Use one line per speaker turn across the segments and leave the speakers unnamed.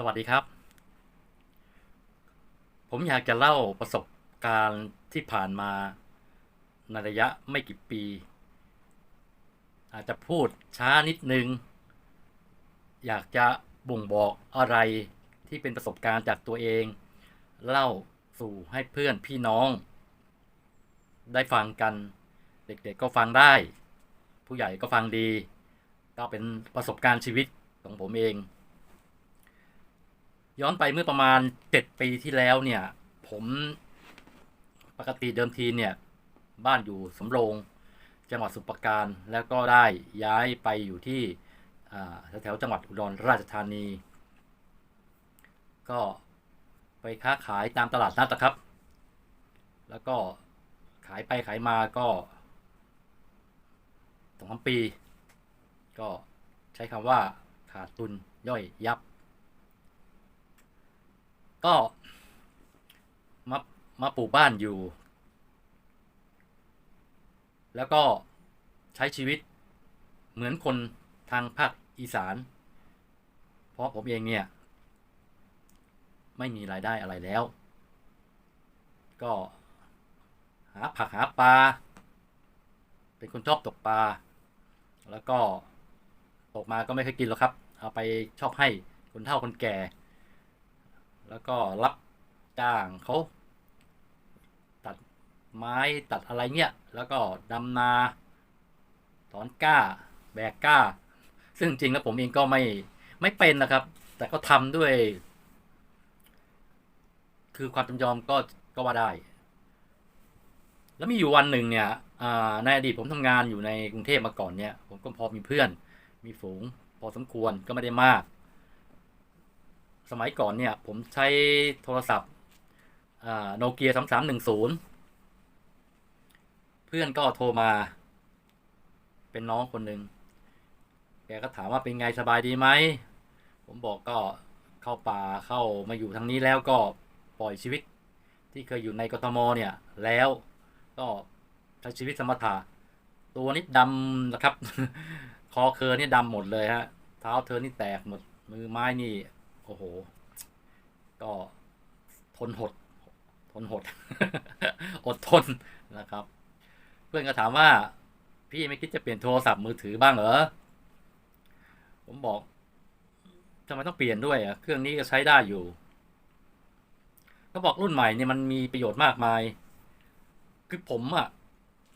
สวัสดีครับ ผมอยากจะเล่าประสบการณ์ที่ผ่านมาในระยะไม่กี่ปี อาจจะพูดช้านิดนึง อยากจะบ่งบอกอะไรที่เป็นประสบการณ์จากตัวเอง เล่าสู่ให้เพื่อนพี่น้อง ได้ฟังกัน เด็กๆก็ฟังได้ ผู้ใหญ่ก็ฟังดี ก็เป็นประสบการณ์ชีวิตของผมเอง ย้อนไปเมื่อประมาณเจ็ดปีที่แล้วเนี่ย ผมปกติเดิมทีเนี่ย บ้านอยู่สำโรง จังหวัดสุพรปรการแล้วก็ได้ย้ายไปอยู่ที่แถวๆจังหวัดอุดรราชธานี ก็ไปค้าขายตามตลาดนัดนะครับ แล้วก็ขายไปขายมาก็สองสามปี ก็ใช้คำว่าขาดทุนย่อยยับ ก็มามาปลูกบ้านอยู่ แล้วก็ใช้ชีวิตเหมือนคนทางภาคอีสาน เพราะผมเองเนี่ย ไม่มีรายได้อะไรแล้ว ก็หาผักหาปลา เป็นคนชอบตกปลา แล้วก็ตกมาก็ไม่เคยกินหรอกครับ เอาไปชอบให้คนเฒ่าคนแก่ แล้วก็รับจ้างเขาตัดไม้ตัดอะไรเงี้ย แล้วก็ดำนาถอนก้า แบกก้า ซึ่งจริงแล้วผมเองก็ไม่ไม่เป็นนะครับ แต่ก็ทำด้วย คือความจำยอมก็ก็ว่าได้ แล้วมีอยู่วันหนึ่งเนี่ยในอดีตผมทำงานอยู่ในกรุงเทพมาก่อนเนี่ย ผมก็พอมีเพื่อน มีฝูง พอสมควรก็ไม่ได้มาก สมัยก่อนเนี่ย ผมใช้โทรศัพท์โนเกียสามสามหนึ่งศูนย์เพื่อนก็โทรมา เป็นน้องคนหนึ่งแกก็ถามว่าเป็นไงสบายดีไหม ผมบอกก็เข้าป่าเข้ามาอยู่ทางนี้แล้วก็ปล่อยชีวิต ที่เคยอยู่ในกทมเนี่ย แล้วก็ใช้ชีวิตสมถะตัวนี้ดำนะครับ คอเคอนี่ดำหมดเลยฮะ เท้าเธอนี่แตกหมด มือไม้นี่ โอ้โห ก็ทนหด ทนหด อดทนนะครับ เพื่อนก็ถามว่า พี่ไม่คิดจะเปลี่ยนโทรศัพท์มือถือบ้างเหรอ ผมบอกทำไมต้องเปลี่ยนด้วยอะ เครื่องนี้ก็ใช้ได้อยู่ก็บอกรุ่นใหม่เนี่ยมันมีประโยชน์มากมาย คือผมอะ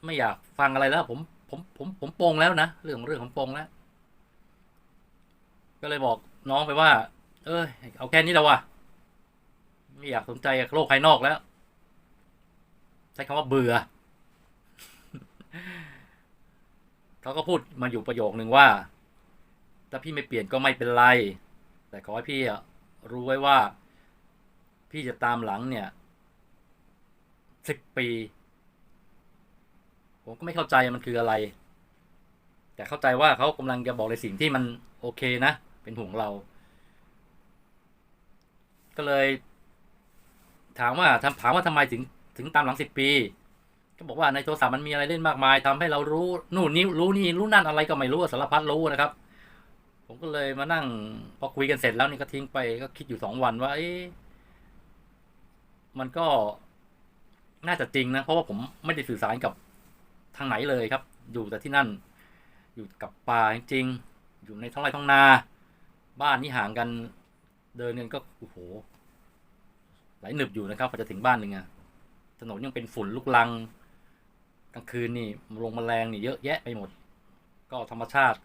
ไม่อยากฟังอะไรแล้ว ผม ผม ผม ผมปงแล้วนะ เรื่องของเรื่องของปงแล้ว ก็เลยบอกน้องไปว่า เอ้ย เอาแค่นี้แล้ววะไม่อยากสนใจกับโลกภายนอกแล้ว ใช้คำว่าเบื่อ เขาก็พูดมาอยู่ประโยคนึงว่า ถ้าพี่ไม่เปลี่ยนก็ไม่เป็นไร แต่ขอให้พี่รู้ไว้ว่า พี่จะตามหลังเนี่ยสิบปี ผมก็ไม่เข้าใจมันคืออะไร แต่เข้าใจว่าเขากำลังจะบอกในสิ่งที่มันโอเคนะ เป็นห่วงเรา ก็เลย ถามว่าถามว่าทำไมถึงถึงตามหลังสิบปี ก็บอกว่าในโทรศัพท์มันมีอะไรเล่นมากมายทำให้เรารู้นู่นนี่รู้นี่รู้นั่นอะไรก็ไม่รู้สารพัดรู้นะครับ ผมก็เลยมานั่งพอคุยกันเสร็จแล้วนี่ก็ทิ้งไปก็คิดอยู่สองวันว่าเอ๊ะมันก็น่าจะจริงนะเพราะว่าผมไม่ได้สื่อสารกับทางไหนเลยครับ อยู่แต่ที่นั่น อยู่กับป่าจริงอยู่ในท้องไร่ท้องนา บ้านนี่ห่างกัน เดินกันก็โอ้โหหลายหนึบอยู่นะครับพอจะถึงบ้านหนึ่งอะถนนยังเป็นฝุ่นลุกลังกลางคืนนี่ลงแมลงนี่เยอะแยะไปหมด ก็ธรรมชาติ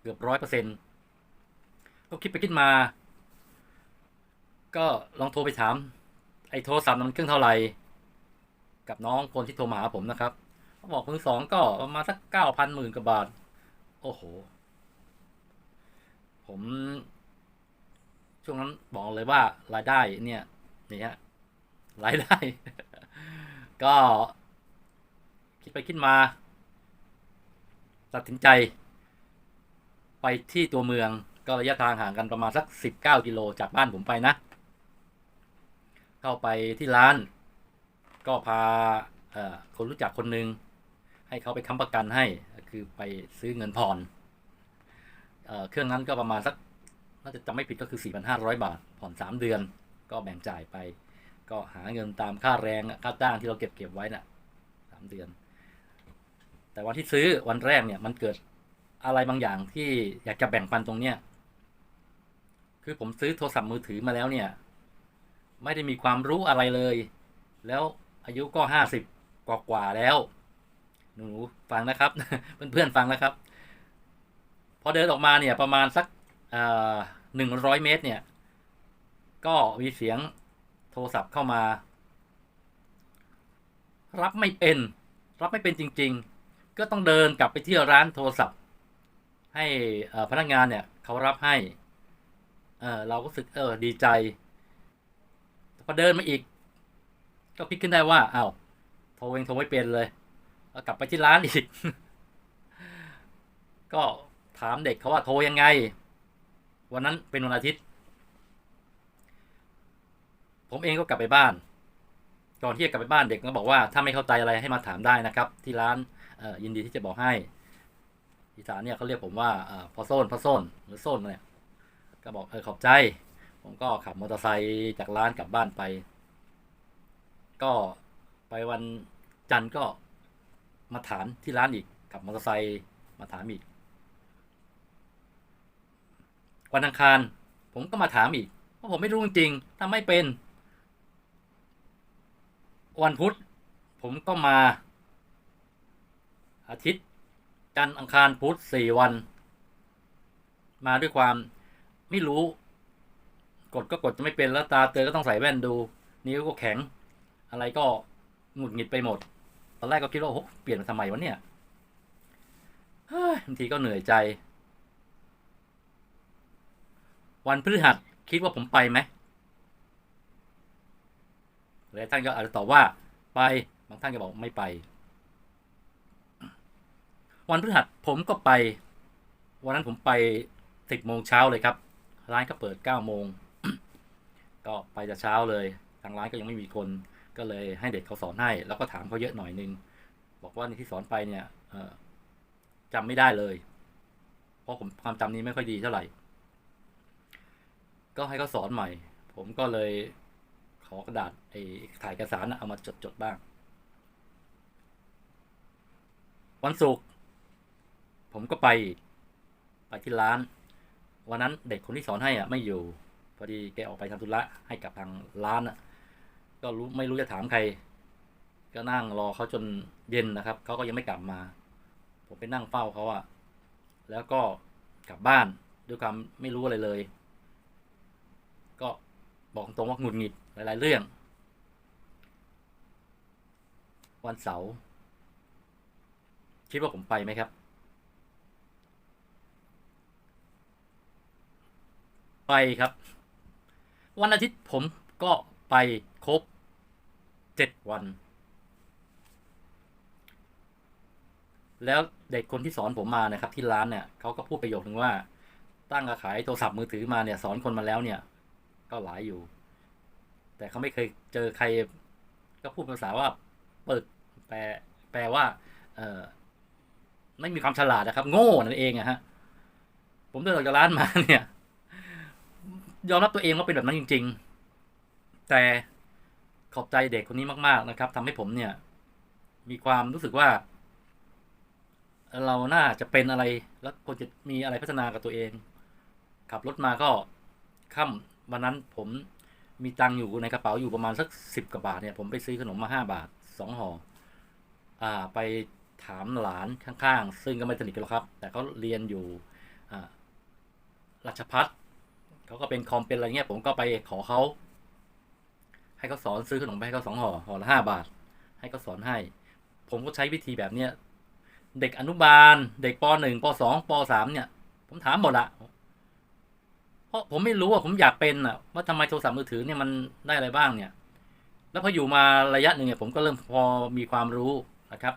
เกือบร้อยเปอร์เซ็นก็คิดไปคิดมา ก็ลองโทรไปถาม ไอ้โทรศัพท์มันเครื่องเท่าไหร่กับน้องคนที่โทรมาหาผมนะครับเขาบอกมือสองก็ประมาณสักเก้าพันหมื่นกว่าบาท โอ้โห ผม ช่วงนั้นบอกเลยว่ารายได้เนี่ยนี่ฮะรายได้ ก็คิดไปคิดมา ตัดสินใจ ไปที่ตัวเมืองก็ระยะทางห่างกันประมาณสักสิบเก้ากิโลจากบ้านผมไปนะ เข้าไปที่ร้าน ก็พาคนรู้จักคนหนึ่งให้เขาไปค้ำประกันให้ คือไปซื้อเงินผ่อนเอเครื่องนั้นก็ประมาณสัก น่าจะจำไม่ผิดก็คือ 4,500 บาท ผ่อน 3 เดือน ก็แบ่งจ่ายไป ก็หาเงินตามค่าแรงค่าจ้างที่เราเก็บเก็บไว้น่ะสเดือน แต่วันที่ซื้อวันแรกเนี่ยมันเกิดอะไรบางอย่างที่อยากจะแบ่งปันตรงเนี้ยคือผมซื้อโทรศัพท์มือถือมาแล้วเนี่ย ไม่ได้มีความรู้อะไรเลย แล้วอายุก็ห้าสิบกว่าแล้ว หนูฟังนะครับ เพื่อนๆฟังนะครับ พอเดินออกมาเนี่ยประมาณสัก หนึ่งร้อยเมตรเนี่ย ก็มีเสียงโทรศัพท์เข้ามา รับไม่เป็น รับไม่เป็นจริง ๆ ก็ต้องเดินกลับไปที่ร้านโทรศัพท์ ให้พนักงานเนี่ยเขารับให้ เออเราก็รู้สึกเออดีใจพอเดินมาอีก ก็คิดขึ้นได้ว่าอ้าวโทรเองโทรไม่เป็นเลยแล้วกลับไปที่ร้านอีก ก็ถามเด็กเขาว่าโทรยังไง วันนั้นเป็นวันอาทิตย์ ผมเองก็กลับไปบ้าน ก่อนที่จะกลับไปบ้านเด็กก็บอกว่าถ้าไม่เข้าใจอะไรให้มาถามได้นะครับ ที่ร้านยินดีที่จะบอกให้อีสานเนี่ยเขาเรียกผมว่าอพอโซนพอโซนหรือโซนเนี่ยก็บอกเออขอบใจ ผมก็ขับมอเตอร์ไซค์จากร้านกลับบ้านไป ก็ไปวันจันทร์ก็มาถามที่ร้านอีกขับมอเตอร์ไซค์มาถามอีก วันอังคาร ผมก็มาถามอีกเพราะผมไม่รู้จริงๆถ้าไม่เป็น วันพุธผมก็มา อาทิตย์ จันทร์อังคารพุธสี่วัน มาด้วยความไม่รู้ กดก็กดจะไม่เป็นแล้วตาเตอก็ต้องใส่แว่นดู นิ้วก็แข็ง อะไรก็หงุดหงิดไปหมด ตอนแรกก็คิดว่าโอ้เปลี่ยนมาทำไมวะเนี่ยบางทีก็เหนื่อยใจ วันพฤหัสคิดว่าผมไปไหมหลายท่านก็อาจจะตอบว่าไป บางท่านก็บอกไม่ไป วันพฤหัสผมก็ไป วันนั้นผมไปสิบโมงเช้าเลยครับ ร้านก็เปิดเก้าโมง ก็ไปแต่เช้าเลย ทางร้านก็ยังไม่มีคน ก็เลยให้เด็กเขาสอนให้ แล้วก็ถามเขาเยอะหน่อยนึง บอกว่าในที่สอนไปเนี่ยจำไม่ได้เลย เพราะผมความจำนี้ไม่ค่อยดีเท่าไหร่ ก็ให้เขาสอนใหม่ ผมก็เลยขอกระดาษไอ้ถ่ายเอกสารน่ะเอามาจดจดๆบ้าง วันศุกร์ผมก็ไปไปที่ร้าน วันนั้นเด็กคนที่สอนให้อะไม่อยู่ พอดีแกออกไปทำธุระให้กับทางร้านอะ ก็รู้ไม่รู้จะถามใคร ก็นั่งรอเขาจนเย็นนะครับเขาก็ยังไม่กลับมา ผมไปนั่งเฝ้าเขาอะแล้วก็กลับบ้านด้วยความไม่รู้อะไรเลย ก็บอกตรงว่าหงุดหงิดหลาย ๆ เรื่อง วันเสาร์คิดว่าผมไปไหมครับ ไปครับ วันอาทิตย์ผมก็ไปครบเจ็ดวัน แล้วเด็กคนที่สอนผมมานะครับที่ร้านเนี่ยเขาก็พูดประโยคนึงว่าตั้งขายโทรศัพท์มือถือมาเนี่ยสอนคนมาแล้วเนี่ย ก็หลายอยู่ แต่เขาไม่เคยเจอใคร ก็พูดภาษาว่าเปิดแปลแปลว่า เออไม่มีความฉลาดนะครับ โง่นั่นเองอะฮะ ผมเดินออกจากร้านมาเนี่ย ยอมรับตัวเองว่าเป็นแบบนั้นจริง ๆ แต่ขอบใจเด็กคนนี้มาก ๆ นะครับทำให้ผมเนี่ย มีความรู้สึกว่า เราน่าจะเป็นอะไร แล้วควรจะมีอะไรพัฒนากับตัวเอง ขับรถมาก็ค่ำ วันนั้นผมมีตังค์อยู่ในกระเป๋าอยู่ประมาณสักสิบกว่าบาทเนี่ยผมไปซื้อขนมมาห้าบาทสองห่ออ่าไปถามหลานข้างๆ ซึ่งก็ไม่สนิทกันหรอกครับ แต่เขาเรียนอยู่ราชพัฒเขาก็เป็นคอมเป็นอะไรเงี้ย ผมก็ไปขอเขาให้เขาสอนซื้อขนมไปให้เขาสองห่อห่อละห้าบาท ให้เขาสอนให้ ผมก็ใช้วิธีแบบเนี้ยเด็กอนุบาล เด็กปหนึ่งปสองปสามเนี่ย ผมถามหมดละ เพราะผมไม่รู้ว่าผมอยากเป็นอะว่าทำไมโทรศัพท์มือถือเนี่ยมันได้อะไรบ้างเนี่ย แล้วพออยู่มาระยะหนึ่งเนี่ยผมก็เริ่มพอมีความรู้นะครับ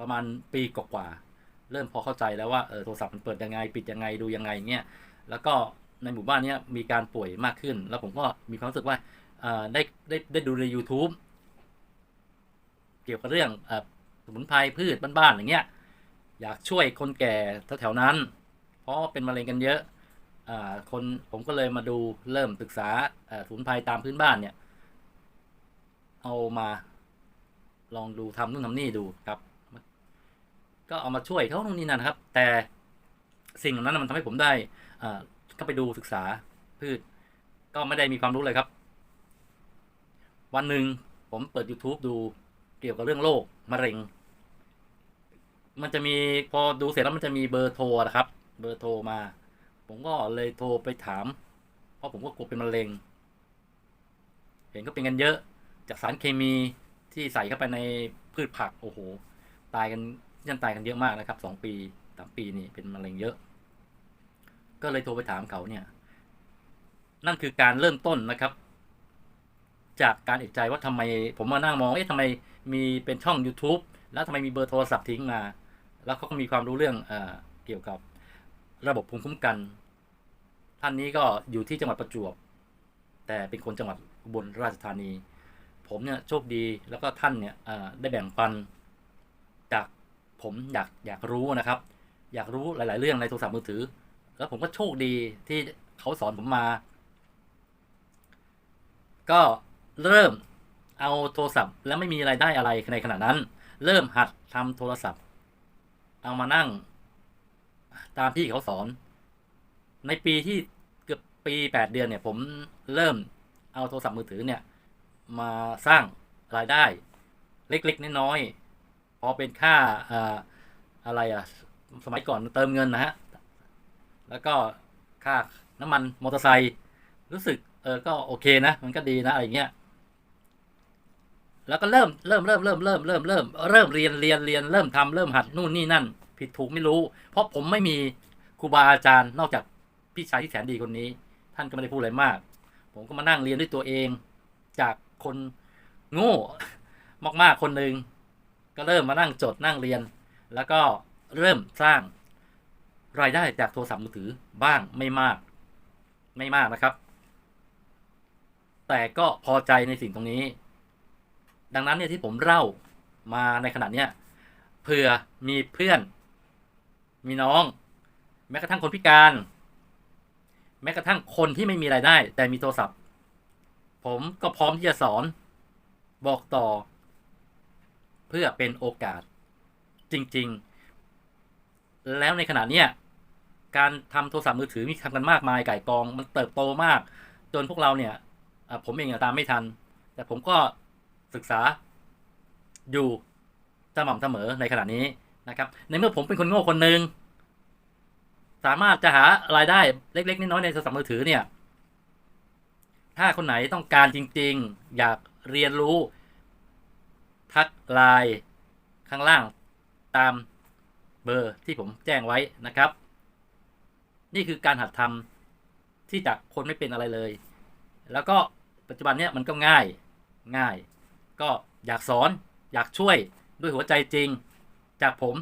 ประมาณปีกว่าๆเริ่มพอเข้าใจแล้วว่าเออโทรศัพท์มันเปิดยังไง ปิดยังไงดูยังไงเงี้ยแล้วก็ในหมู่บ้านเนี้ยมีการป่วยมากขึ้น แล้วผมก็มีความรู้สึกว่าเอ่อได้ได้ได้ดูใน YouTube เกี่ยวกับเรื่องอสมุนไพรพืชบ้านๆอย่างเงี้ย อยากช่วยคนแก่แถวๆนั้น เพราะเป็นมะเร็งกันเยอะ คนผมก็เลยมาดูเริ่มศึกษาสมุนไพรตามพื้นบ้านเนี่ย เอามาลองดูทำนู่นทำนี่ดูครับ ก็เอามาช่วยเขาตรงนี้นะครับ แต่สิ่งเหล่านั้นมันทำให้ผมได้อ่าก็ไปดูศึกษาพืช ก็ไม่ได้มีความรู้เลยครับ วันหนึ่งผมเปิด YouTube ดูเกี่ยวกับเรื่องโรคมะเร็ง มันจะมีพอดูเสร็จแล้วมันจะมีเบอร์โทรนะครับ เบอร์โทรมา ผมก็เลยโทรไปถาม เพราะผมก็กลัวเป็นมะเร็ง เห็นก็เป็นกันเยอะ จากสารเคมีที่ใส่เข้าไปในพืชผักโอ้โห ตายกันยันตายกันเยอะมากนะครับสองปีสามปีนี่เป็นมะเร็งเยอะ ก็เลยโทรไปถามเขาเนี่ย นั่นคือการเริ่มต้นนะครับ จากการเอกใจว่าทำไม ผมมานั่งมองเอ๊ะทำไมมีเป็นช่อง YouTube แล้วทำไมมีเบอร์โทรศัพท์ทิ้งมา แล้วเขาก็มีความรู้เรื่องเอเกี่ยวกับระบบภูมิคุ้มกัน ท่านนี้ก็อยู่ที่จังหวัดประจวบ แต่เป็นคนจังหวัดอุบลราชธานี ผมเนี่ยโชคดีแล้วก็ท่านเนี่ยได้แบ่งปันจากผมอยากอยากรู้นะครับ อยากรู้หลาย ๆ เรื่องในโทรศัพท์มือถือ แล้วผมก็โชคดีที่เขาสอนผมมา ก็เริ่มเอาโทรศัพท์ แล้วไม่มีรายได้อะไรในขณะนั้น เริ่มหัดทำโทรศัพท์ เอามานั่ง ตามที่เขาสอน ในปีที่เกือบปีแปดเดือนเนี่ย ผมเริ่มเอาโทรศัพท์มือถือเนี่ย มาสร้างรายได้เล็กๆน้อยๆพอเป็นค่าอ่าอะไรอะสมัยก่อนเติมเงินนะฮะ แล้วก็ค่าน้ำมันมอเตอร์ไซค์รู้สึกเออก็โอเคนะ มันก็ดีนะอะไรเงี้ยแล้วก็เริ่มเริ่มเริ่มเริ่มเริ่มเริ่มเริ่มเริ่มเรียนเรียนเรียนเริ่มทำเริ่มหัดนู่นนี่นั่น ผิดถูกไม่รู้ เพราะผมไม่มีครูบาอาจารย์นอกจาก พี่ชายที่แสนดีคนนี้ ท่านก็ไม่ได้พูดอะไรมาก ผมก็มานั่งเรียนด้วยตัวเอง จากคนโง่มากๆคนหนึ่งก็เริ่มมานั่งจดนั่งเรียน แล้วก็เริ่มสร้างรายได้จากโทรศัพท์มือถือบ้างไม่มาก ไม่มากนะครับ แต่ก็พอใจในสิ่งตรงนี้ ดังนั้นเนี่ยที่ผมเล่ามาในขณะเนี้ยเผื่อมีเพื่อน มีน้อง แม้กระทั่งคนพิการ แม้กระทั่งคนที่ไม่มีรายได้ แต่มีโทรศัพท์ ผมก็พร้อมที่จะสอน บอกต่อ เพื่อเป็นโอกาส จริง ๆ แล้วในขณะเนี้ยการทำโทรศัพท์มือถือมีทำกันมากมายไก่กอง มันเติบโตมาก จนพวกเราเนี่ยผมเองตามไม่ทัน แต่ผมก็ศึกษาอยู่สม่ำเสมอในขณะนี้นะครับ ในเมื่อผมเป็นคนโง่คนหนึ่ง สามารถจะหารายได้เล็ก ๆ น้อยๆในโทรศัพท์มือถือเนี่ย ถ้าคนไหนต้องการจริง ๆ อยากเรียนรู้ ทักไลน์ข้างล่างตามเบอร์ที่ผมแจ้งไว้นะครับ นี่คือการหัดทำที่จากคนไม่เป็นอะไรเลย แล้วก็ปัจจุบันเนี้ยมันก็ง่ายง่าย ก็อยากสอนอยากช่วยด้วยหัวใจจริง จากผม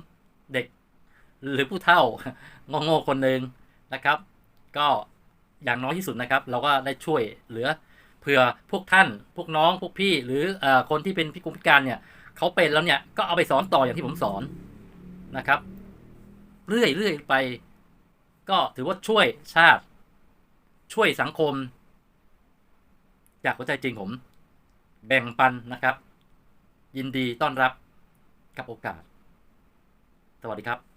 เด็กหรือผู้เฒ่า โง่ๆคนหนึ่งนะครับ ก็อย่างน้อยที่สุดนะครับ เราก็ได้ช่วยเหลือเผื่อพวกท่าน พวกน้องพวกพี่ หรืออคนที่เป็นพิกลพิการเนี่ยเขาเป็นแล้วเนี่ยก็เอาไปสอนต่ออย่างที่ผมสอนนะครับ เรื่อยเรื่อยไป ก็ถือว่าช่วยชาติ ช่วยสังคมจากหัวใจจริงผม แบ่งปันนะครับ ยินดีต้อนรับกับโอกาส สวัสดีครับ